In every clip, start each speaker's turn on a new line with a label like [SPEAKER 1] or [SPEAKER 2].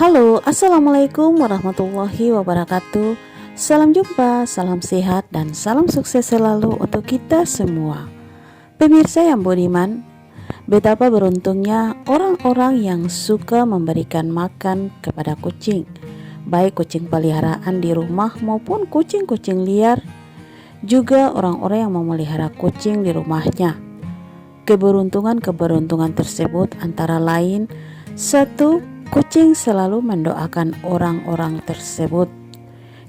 [SPEAKER 1] Halo, Assalamualaikum warahmatullahi wabarakatuh. Salam jumpa, salam sehat, dan salam sukses selalu untuk kita semua. Pemirsa yang budiman Betapa beruntungnya orang-orang yang suka memberikan makan kepada kucing. Baik kucing peliharaan di rumah maupun kucing-kucing liar Juga orang-orang yang memelihara kucing di rumahnya. Keberuntungan-keberuntungan tersebut antara lain Satu, Kucing selalu mendoakan orang-orang tersebut.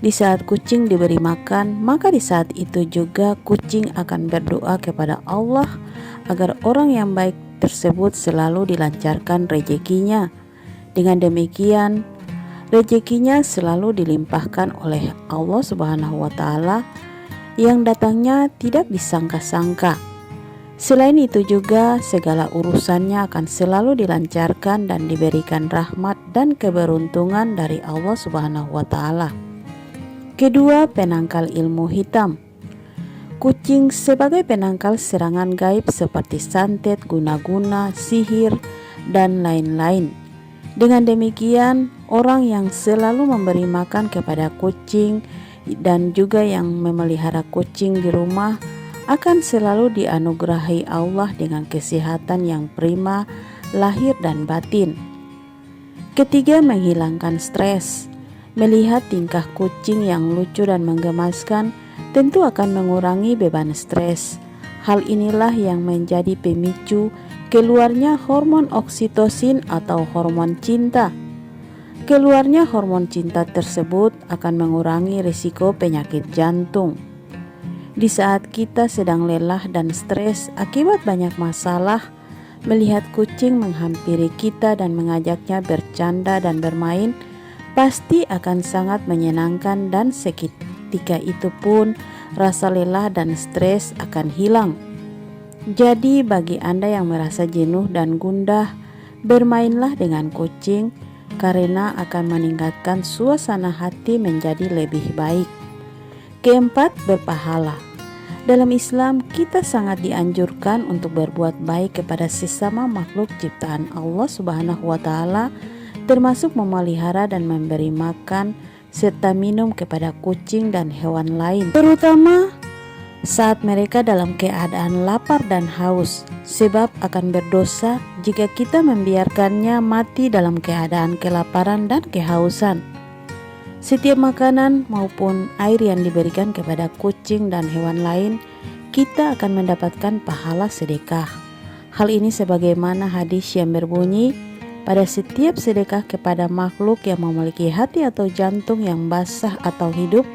[SPEAKER 1] Di saat kucing diberi makan, maka di saat itu juga kucing akan berdoa kepada Allah agar orang yang baik tersebut selalu dilancarkan rezekinya. Dengan demikian, rezekinya selalu dilimpahkan oleh Allah Subhanahu wa taala yang datangnya tidak disangka-sangka. Selain itu juga segala urusannya akan selalu dilancarkan dan diberikan rahmat dan keberuntungan dari Allah Subhanahu wa taala. Kedua, penangkal ilmu hitam. Kucing sebagai penangkal serangan gaib seperti santet, guna-guna, sihir, dan lain-lain. Dengan demikian, orang yang selalu memberi makan kepada kucing dan juga yang memelihara kucing di rumah akan selalu dianugerahi Allah dengan kesehatan yang prima, lahir dan batin. Ketiga, menghilangkan stres. Melihat tingkah kucing yang lucu dan menggemaskan tentu akan mengurangi beban stres. Hal inilah yang menjadi pemicu keluarnya hormon oksitosin atau hormon cinta. Keluarnya hormon cinta tersebut akan mengurangi risiko penyakit jantung. Di saat kita sedang lelah dan stres akibat banyak masalah, melihat kucing menghampiri kita dan mengajaknya bercanda dan bermain, pasti akan sangat menyenangkan dan seketika itu pun rasa lelah dan stres akan hilang. Jadi bagi Anda yang merasa jenuh dan gundah, bermainlah dengan kucing karena akan meningkatkan suasana hati menjadi lebih baik. Keempat, berpahala. Dalam Islam, kita sangat dianjurkan untuk berbuat baik kepada sesama makhluk ciptaan Allah Subhanahu wa taala, termasuk memelihara dan memberi makan serta minum kepada kucing dan hewan lain, terutama saat mereka dalam keadaan lapar dan haus, sebab akan berdosa jika kita membiarkannya mati dalam keadaan kelaparan dan kehausan. Setiap makanan maupun air yang diberikan kepada kucing dan hewan lain, kita akan mendapatkan pahala sedekah. Hal ini sebagaimana hadis yang berbunyi, pada setiap sedekah kepada makhluk yang memiliki hati atau jantung yang basah atau hidup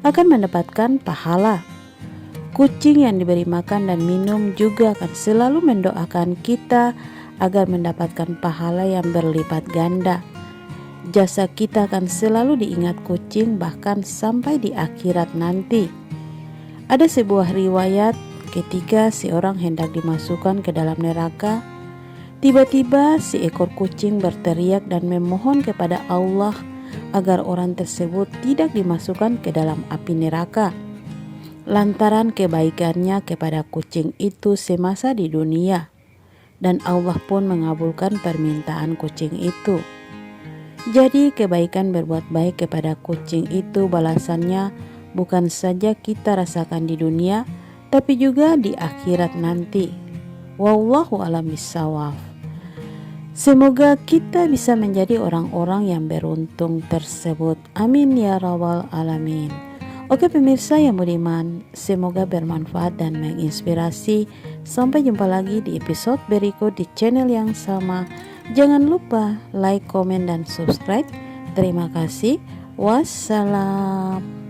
[SPEAKER 1] akan mendapatkan pahala. Kucing yang diberi makan dan minum juga akan selalu mendoakan kita agar mendapatkan pahala yang berlipat ganda. Jasa kita akan selalu diingat kucing bahkan sampai di akhirat nanti. Ada sebuah riwayat ketika seorang hendak dimasukkan ke dalam neraka, tiba-tiba seekor kucing berteriak dan memohon kepada Allah agar orang tersebut tidak dimasukkan ke dalam api neraka. Lantaran kebaikannya kepada kucing itu semasa di dunia, dan Allah pun mengabulkan permintaan kucing itu. Jadi, kebaikan berbuat baik kepada kucing itu balasannya bukan saja kita rasakan di dunia, tapi juga di akhirat nanti. Wallahu alam bisawaf. Semoga kita bisa menjadi orang-orang yang beruntung tersebut. Amin ya rabbal alamin. Oke pemirsa yang budiman, semoga bermanfaat dan menginspirasi. Sampai jumpa lagi di episode berikut di channel yang sama. Jangan lupa like, komen, dan subscribe. Terima kasih. Wassalam.